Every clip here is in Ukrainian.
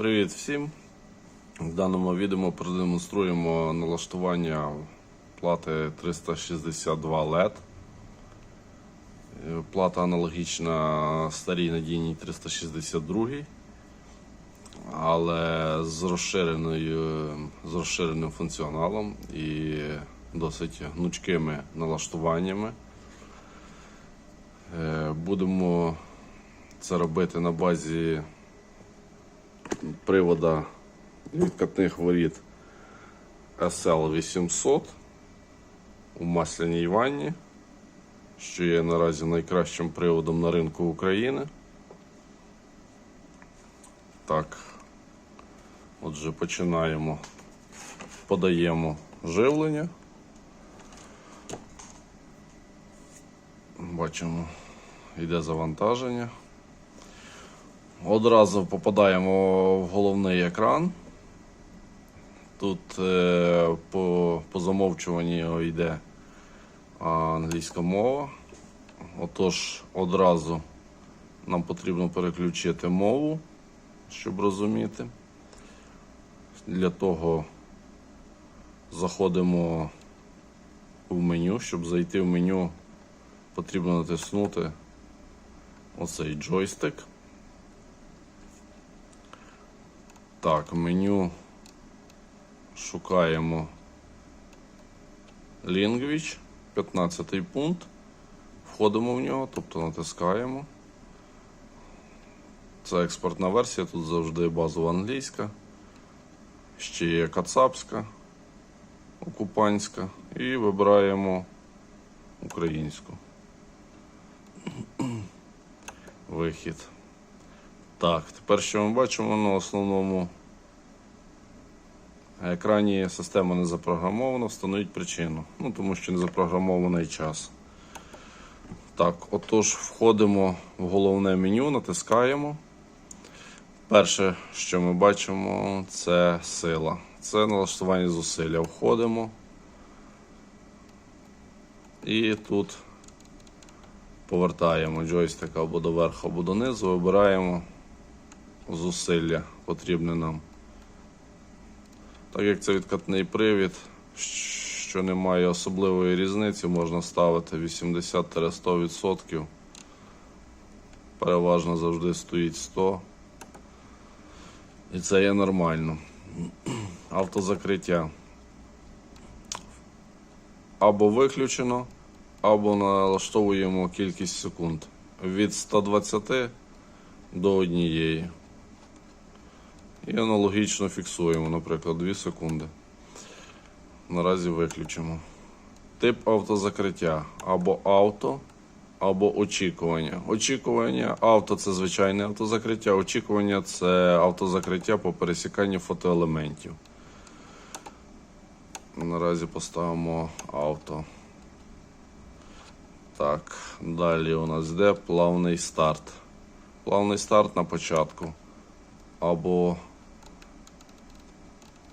Привіт всім! В даному відео продемонструємо налаштування плати 362 LED. Е, Плата аналогічна старій надійній 362, але з, розширеною, з розширеним функціоналом і досить гнучкими налаштуваннями. Е, Будемо це робити на базі привода відкатних воріт SL800 у масляній ванні, що є наразі найкращим приводом на ринку України. Так, отже, починаємо, подаємо живлення. Бачимо, йде завантаження. Одразу попадаємо в головний екран. Тут е, по, по замовчуванню йде англійська мова. Отож, одразу нам потрібно переключити мову, щоб розуміти. Для того заходимо в меню. Щоб зайти в меню, потрібно натиснути оцей джойстик. Так, меню шукаємо Language, 15 пункт. Входимо в нього, тобто натискаємо. Це експортна версія, тут завжди базова англійська. Ще є кацапська, окупанська. І вибираємо українську. Вихід. Так, тепер що ми бачимо на основному екрані система не запрограмована, встановіть причину. Ну, тому що не запрограмований час. Так, отож, входимо в головне меню, натискаємо. Перше, що ми бачимо, це сила. Це налаштування зусилля. Входимо. І тут повертаємо джойстик або до верху, або донизу, вибираємо зусилля потрібне нам. Так як це відкатний привід, що немає особливої різниці, можна ставити 80-100%. Переважно завжди стоїть 100. І це є нормально. Автозакриття. Або виключено, або налаштовуємо кількість секунд від 120 до однієї. І аналогічно фіксуємо, наприклад, 2 секунди. Наразі виключимо. Тип автозакриття або авто, або очікування. Очікування авто це звичайне автозакриття, очікування це автозакриття по пересіканню фотоелементів. Наразі поставимо авто. Так, далі у нас йде плавний старт. Плавний старт на початку. Або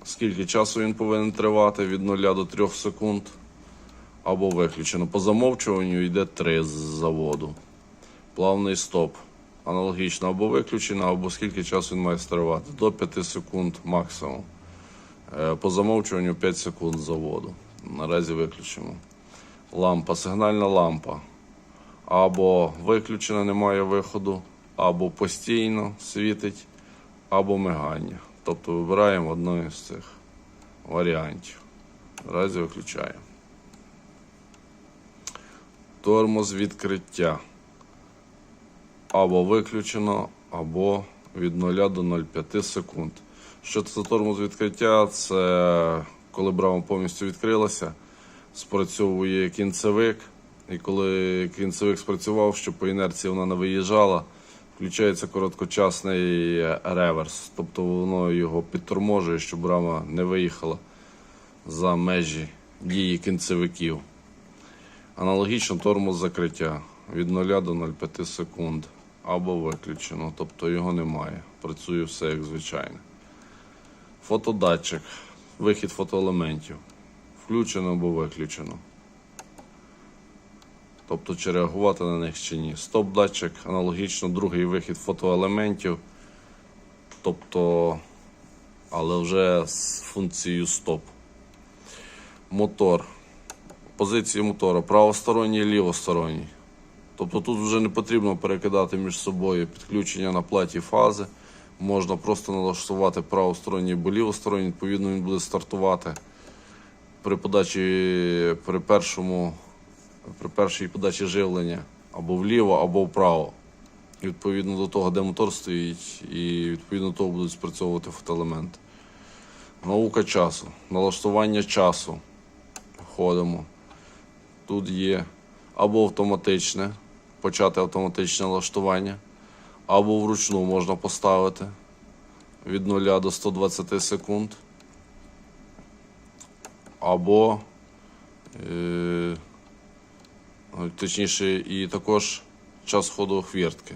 скільки часу він повинен тривати від 0 до 3 секунд, або виключено. По замовчуванню йде 3 з заводу. Плавний стоп. Аналогічно або виключено, або скільки часу він має тривати. До 5 секунд максимум. Е, По замовчуванню 5 секунд заводу. Наразі виключимо. Лампа, сигнальна лампа. Або виключена, немає виходу, або постійно світить, або мигання. Тобто вибираємо одну із цих варіантів. Наразі виключаємо. Тормоз відкриття. Або виключено, або від 0 до 0,5 секунд. Що це тормоз відкриття? Це коли брама повністю відкрилася, спрацьовує кінцевик. І коли кінцевик спрацював, що по інерції вона не виїжджала, включається короткочасний реверс. Тобто воно його підторможує, щоб брама не виїхала за межі дії кінцевиків. Аналогічно тормоз закриття від 0 до 0,5 секунд або виключено, тобто його немає. Працює все як звичайно. Фотодатчик, вихід фотоелементів. Включено або виключено. Тобто чи реагувати на них чи ні. Стоп-датчик, аналогічно другий вихід фотоелементів. тобто, але вже з функцією стоп. Мотор. Позиції мотора правосторонній і лівосторонній. Тобто тут вже не потрібно перекидати між собою підключення на платі фази. Можна просто налаштувати правосторонній або лівосторонній, відповідно він буде стартувати при подачі при першому при першій подачі живлення або вліво, або вправо. Відповідно до того, де мотор стоїть, і відповідно до того будуть спрацьовувати фотоелементи. Наука часу, налаштування часу. Входимо. Тут є або автоматичне, почати автоматичне налаштування, або вручну можна поставити від 0 до 120 секунд. Або е, точніше, і також час ходу хвіртки.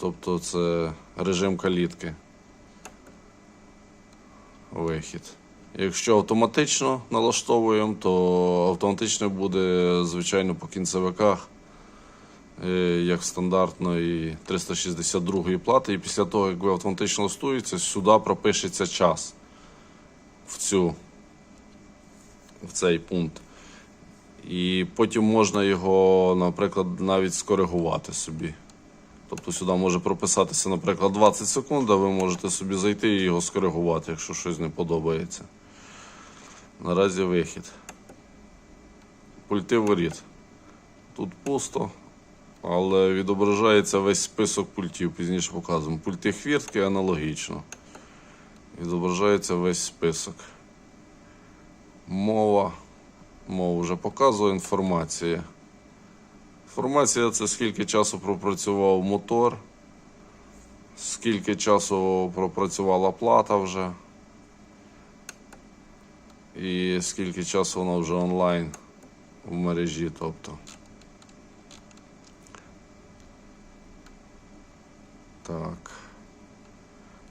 Тобто це режим калітки. Вихід. Якщо автоматично налаштовуємо, то автоматично буде, звичайно, по кінцевиках, е, як стандартної 362 плати. І після того, як ви автоматично налаштуєтеся, сюди пропишеться час в, цю, в цей пункт. І потім можна його, наприклад, навіть скоригувати собі. Тобто сюди може прописатися, наприклад, 20 секунд, а ви можете собі зайти і його скоригувати, якщо щось не подобається. Наразі вихід. Пульти воріт. Тут пусто, але відображається весь список пультів, пізніше показуємо. Пульти хвіртки аналогічно. Відображається весь список. Мова. Мову вже показує інформація. Інформація це скільки часу пропрацював мотор, скільки часу пропрацювала плата вже. І скільки часу вона вже онлайн в мережі, тобто. Так.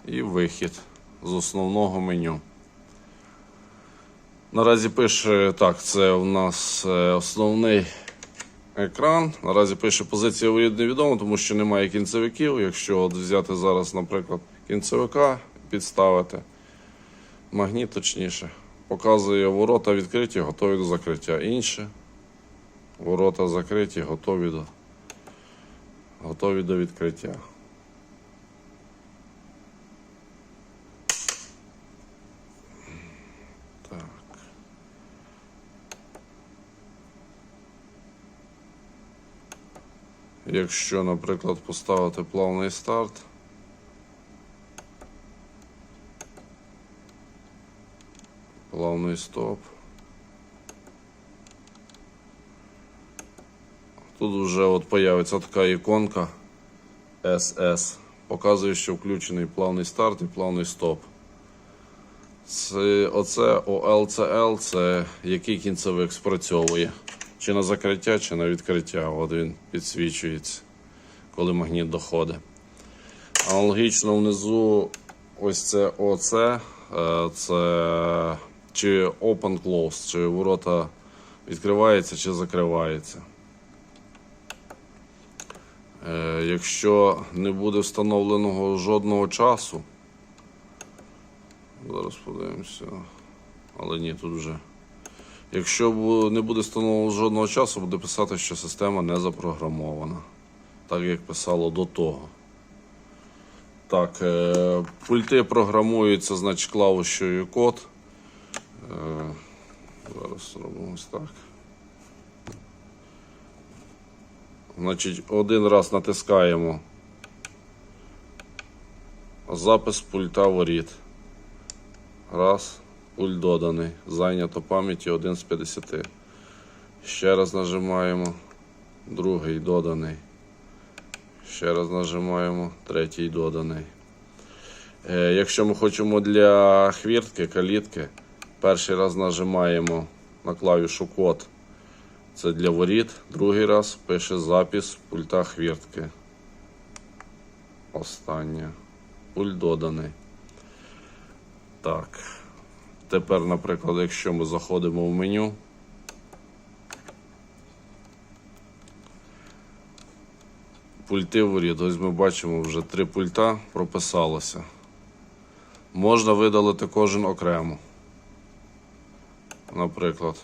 І вихід з основного меню. Наразі пише, так, це у нас е, основний екран. Наразі пише позиція виїзд невідомо, тому що немає кінцевиків. Якщо от взяти зараз, наприклад, кінцевика, підставити магніт точніше, показує ворота відкриті, готові до закриття. Інше. Ворота закриті, готові до, готові до відкриття. Якщо, наприклад, поставити плавний старт, плавний стоп. Тут вже от появиться така іконка SS. Показує, що включений плавний старт і плавний стоп. Це, оце OLCL, це який кінцевик спрацьовує. Чи на закриття, чи на відкриття. От він підсвічується, коли магніт доходить. Аналогічно внизу ось це ОЦ, е, це чи open close, чи ворота відкриваються, чи закриваються. Е, Якщо не буде встановленого жодного часу, зараз подивимося, але ні, тут вже. Якщо не буде встановлено жодного часу, буде писати, що система не запрограмована. Так як писало до того. Так, е, пульти програмуються, значить, клавішою код. Е, зараз робимо ось так. Значить, один раз натискаємо запис пульта воріт. Раз. Пульт доданий. Зайнято пам'яті 1 з 50. Ще раз нажимаємо. Другий доданий. Ще раз нажимаємо. Третій доданий. Е, якщо ми хочемо для хвіртки, калітки, перший раз нажимаємо на клавішу код. Це для воріт. Другий раз пише запис пульта хвіртки. Останнє. Пульт доданий. Так. Тепер, наприклад, якщо ми заходимо в меню. Пульти воріт. Ось ми бачимо вже три пульта прописалося. Можна видалити кожен окремо. Наприклад.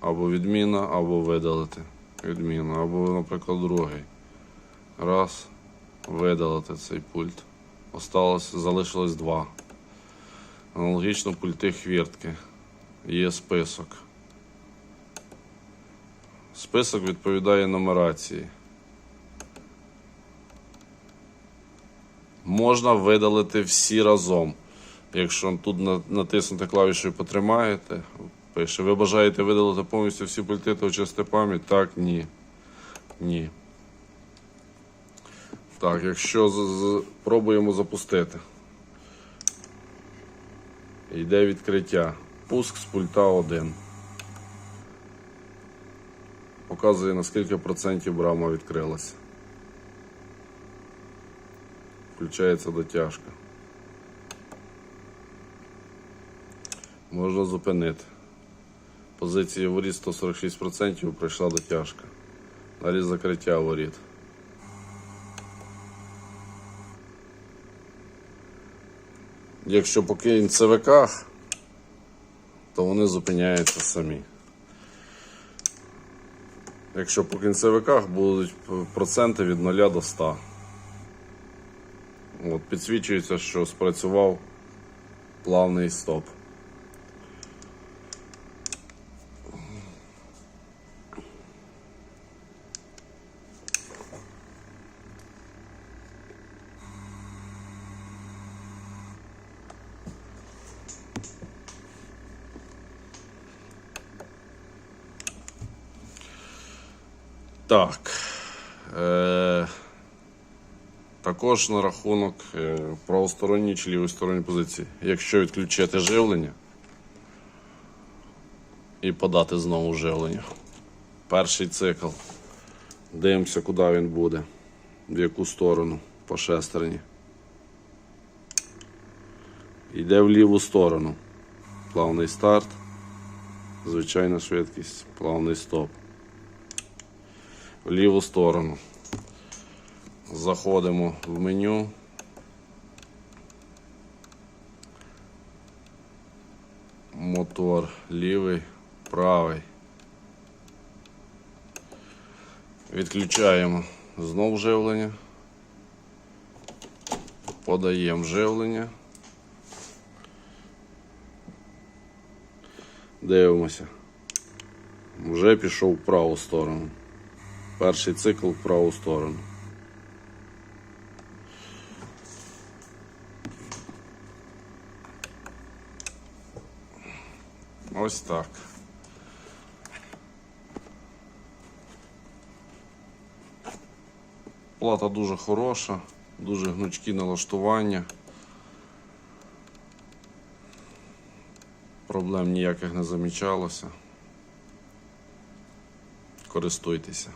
Або відміна, або видалити. Відміна, або, наприклад, другий. Раз. Видалити цей пульт. Осталось, залишилось два. Аналогічно пульти хвіртки. Є список. Список відповідає нумерації. Можна видалити всі разом. Якщо тут натиснути клавішу і потримаєте, пише, ви бажаєте видалити повністю всі пульти та очисти пам'ять? Так, ні. Ні. Так, якщо з- з- пробуємо запустити. Йде відкриття. Пуск з пульта 1. Показує наскільки процентів брама відкрилася. Включається дотяжка. Можна зупинити. Позиція воріт 146% прийшла дотяжка. Далі закриття воріт. Якщо по кінцевиках, то вони зупиняються самі. Якщо по кінцевиках будуть проценти від 0 до 100. От, підсвічується, що спрацював плавний стоп. Так. Е, також на рахунок е, правосторонньої чи лівосторонньої позиції. Якщо відключити живлення і подати знову живлення. Перший цикл. Дивимося, куди він буде, в яку сторону по шестерні. Йде в ліву сторону. Плавний старт, звичайна швидкість, плавний стоп ліву сторону. Заходимо в меню. Мотор лівий, правий. Відключаємо знов живлення. Подаємо живлення. Дивимося. Вже пішов в праву сторону. Перший цикл в праву сторону. Ось так. Плата дуже хороша, дуже гнучкі налаштування. Проблем ніяких не замічалося. Користуйтеся.